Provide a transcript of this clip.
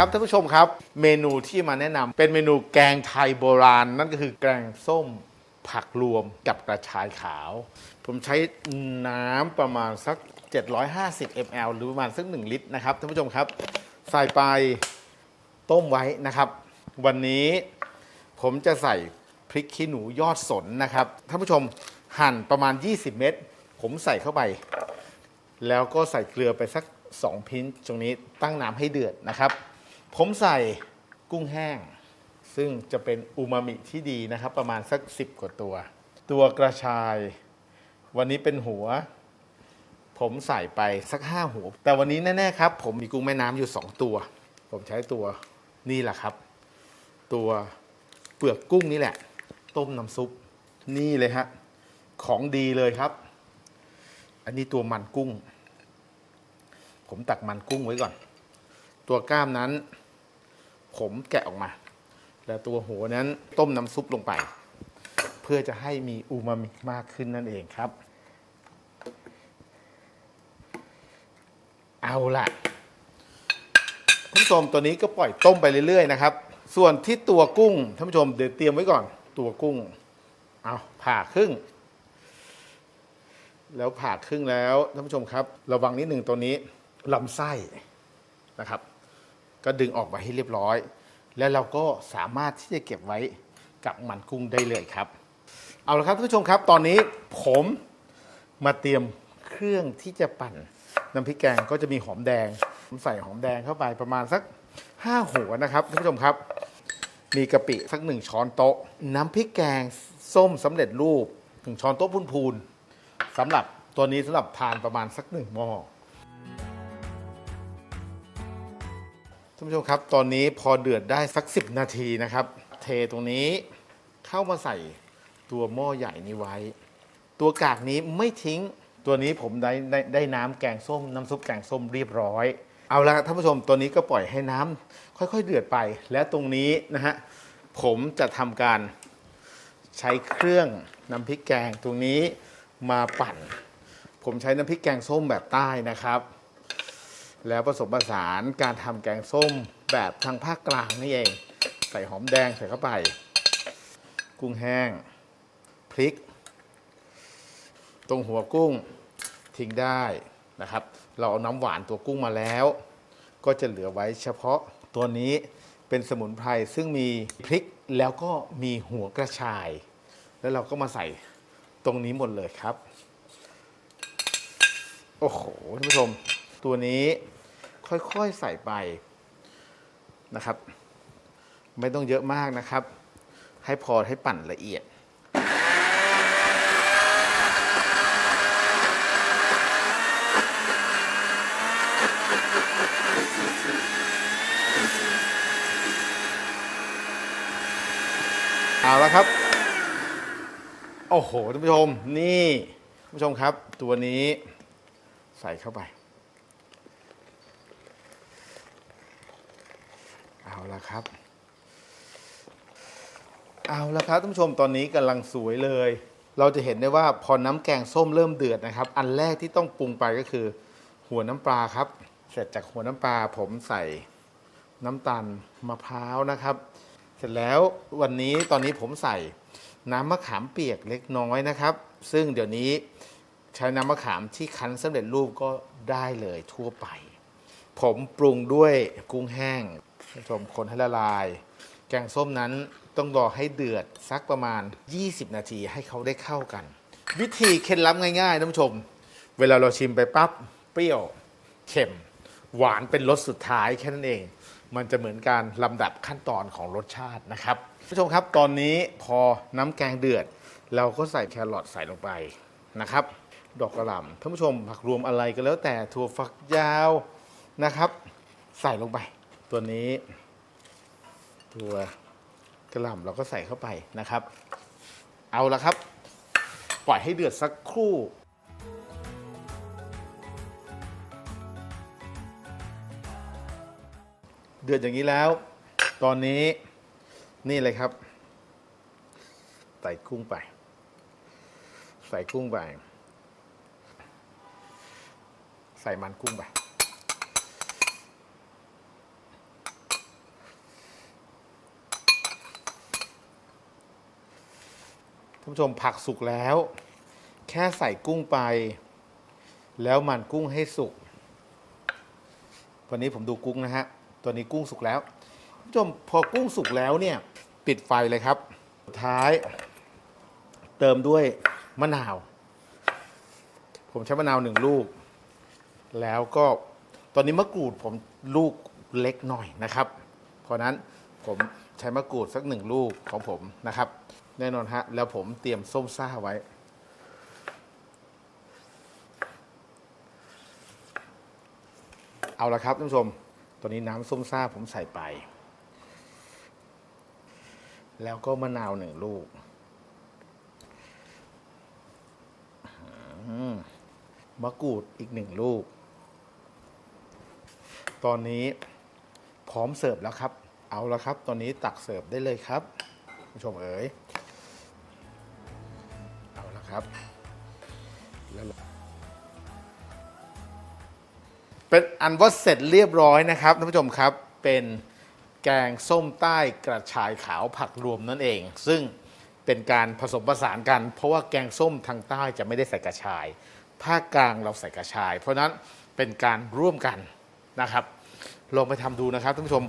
ครับท่านผู้ชมครับ เมนูที่มาแนะนำเป็นเมนูแกงไทยโบราณ นั่นก็คือแกงส้มผักรวมกับกระชายขาว ผมใช้น้ำประมาณสัก 750 ml หรือประมาณสัก 1 ลิตรนะครับท่านผู้ชมครับ ใส่ไปต้มไว้นะครับ วันนี้ผมจะใส่พริกขี้หนูยอดสนนะครับท่านผู้ชมหั่นประมาณ 20 เม็ดผมใส่เข้าไป แล้วก็ใส่เกลือไปสัก 2 พิ้นตรงนี้ตั้งน้ำให้เดือดนะครับ ผมใส่กุ้งแห้ง ซึ่งจะเป็นอูมามิที่ดีนะครับ ประมาณสัก 10 กว่าตัว ตัวกระชาย วันนี้เป็นหัว ผมใส่ไปสัก 5 หัว แต่วันนี้แน่ๆครับ ผมมีกุ้งแม่น้ำอยู่ 2 ตัว ผมใช้ตัวนี่แหละครับ ตัวเปลือกกุ้งนี่แหละ ต้มน้ำซุปนี่เลยฮะของดีเลยครับ อันนี้ตัวมันกุ้ง ผมตักมันกุ้งไว้ก่อน ตัวกล้ามนั้น ผมแกะออกมา แล้วตัวหัวนั้นต้มน้ำซุปลงไป เพื่อจะให้มีอูมามิมากขึ้นนั่นเองครับ เอาล่ะท่านผู้ชมตัวนี้ก็ปล่อยต้มไปเรื่อยๆนะครับ ส่วนที่ตัวกุ้งท่านผู้ชมเดี๋ยวเตรียมไว้ก่อน ตัวกุ้ง เอาผ่าครึ่ง แล้วผ่าครึ่งแล้วท่านผู้ชมครับ ระวังนิดหนึ่งตัวนี้ลำไส้นะครับ ก็ดึงออกมาให้เรียบร้อย แล้วเราก็สามารถที่จะเก็บไว้กับมันกุ้งได้เลยครับ เอาละครับท่านผู้ชมครับ ตอนนี้ผมมาเตรียมเครื่องที่จะปั่นน้ำพริกแกงก็จะมีหอมแดงผมใส่หอมแดงเข้าไปประมาณสัก 5 หัวนะครับท่านผู้ชมครับ มีกะปิสักหนึ่งช้อนโต๊ะ น้ำพริกแกงส้มสำเร็จรูปหนึ่งช้อนโต๊ะพูนๆสำหรับตัวนี้สำหรับทานประมาณสักหนึ่งหม้อานผู้ชมครับ ตอนนี้พอเดือดได้สัก 10 นาทีนะครับ เทตรงนี้เข้ามาใส่ตัวหม้อใหญ่นี้ไว้ ตัวกากนี้ไม่ทิ้งตัวนี้ผมได้ได้ได้น้ำแกงส้ม น้ำซุปแกงส้มเรียบร้อย เอาละท่านผู้ชมตัวนี้ก็ปล่อยให้น้ำค่อย ๆ เดือดไป และตรงนี้นะฮะผมจะทำการใช้เครื่องน้ำพริกแกงตรงนี้มาปั่น ผมใช้น้ำพริกแกงส้มแบบใต้นะครับ แล้วผสมผสานการทำแกงส้มแบบทางภาคกลางนี่เอง ใส่หอมแดงใส่เข้าไป กุ้งแห้ง พริก ตรงหัวกุ้งทิ้งได้นะครับ เราเอาน้ำหวานตัวกุ้งมาแล้ว ก็จะเหลือไว้เฉพาะตัวนี้เป็นสมุนไพรซึ่งมีพริกแล้วก็มีหัวกระชาย แล้วเราก็มาใส่ตรงนี้หมดเลยครับ โอ้โหท่านผู้ชม ตัวนี้ ค่อยๆใส่ไปนะครับ ไม่ต้องเยอะมากนะครับ ให้พอให้ปั่นละเอียดเอาละครับ โอ้โหท่านผู้ชม นี่ท่านผู้ชมครับ ตัวนี้ใส่เข้าไป เอาละครับ เอาละครับท่านผู้ชมตอนนี้กำลังสวยเลย เราจะเห็นได้ว่าพอน้ำแกงส้มเริ่มเดือดนะครับ อันแรกที่ต้องปรุงไปก็คือ หัวน้ำปลาครับ เสร็จจากหัวน้ำปลาผมใส่น้ำตาลมะพร้าวนะครับ เสร็จแล้ววันนี้ตอนนี้ผมใส่น้ำมะขามเปียกเล็กน้อยนะครับ ซึ่งเดี๋ยวนี้ใช้น้ำมะขามที่คั้นสำเร็จรูปก็ได้เลยทั่วไป ผมปรุงด้วยกุ้งแห้ง ผู้ชมคนให้ละลาย แกงส้มนั้นต้องรอให้เดือดสักประมาณ 20 นาทีให้เขาได้เข้ากัน วิธีเคล็ดลับง่ายๆท่านผู้ชม เวลาเราชิมไปปั๊บเปรี้ยวเค็ม หวานเป็นรสสุดท้ายแค่นั้นเอง มันจะเหมือนการลำดับขั้นตอนของรสชาตินะครับผู้ชมครับตอนนี้พอน้ำแกงเดือด เราก็ใส่แครอทใส่ลงไปนะครับ ดอกกระหล่ำท่านผู้ชมผักรวมอะไรก็แล้วแต่ถั่วฝักยาวนะครับ ใส่ลงไป ตัวนี้ ตัวกระหล่ำเราก็ใส่เข้าไปนะครับ เอาละครับ ปล่อยให้เดือดสักครู่เดือดอย่างนี้แล้ว ตอนนี้นี่เลยครับ ใส่กุ้งไป ใส่กุ้งไป ใส่มันกุ้งไปานผู้ชมผักสุกแล้ว แค่ใส่กุ้งไป แล้วมันกุ้งให้สุกวันนี้ผมดูกุ้งนะฮะตัวนี้กุ้งสุกแล้วท่านผู้ชมพอกุ้งสุกแล้วเนี่ยปิดไฟเลยครับสุดท้าย เติมด้วยมะนาว ผมใช้มะนาวหนึ่งลูก แล้วก็ตอนนี้มะกรูดผมลูกเล็กหน่อยนะครับ เพราะนั้นผมใช้มะกรูดสักหนึ่งลูกของผมนะครับ แน่นอนฮะ แล้วผมเตรียมส้มซ่าไว้ เอาละครับท่านผู้ชม ตอนนี้น้ำส้มซ่าผมใส่ไป แล้วก็มะนาวหนึ่งลูก มะกรูดอีกหนึ่งลูก ตอนนี้พร้อมเสิร์ฟแล้วครับ เอาละครับ ตอนนี้ตักเสิร์ฟได้เลยครับผู้ชมเอ๋ย ครับเป็นอันว่าเสร็จเรียบร้อยนะครับท่านผู้ชมครับเป็นแกงส้มใต้กระชายขาวผักรวมนั่นเอง ซึ่งเป็นการผสมผสานกัน เพราะว่าแกงส้มทางใต้จะไม่ได้ใส่กระชายภาคกลางเราใส่กระชาย เพราะนั้นเป็นการร่วมกันนะครับ ลองไปทำดูนะครับท่านผู้ชม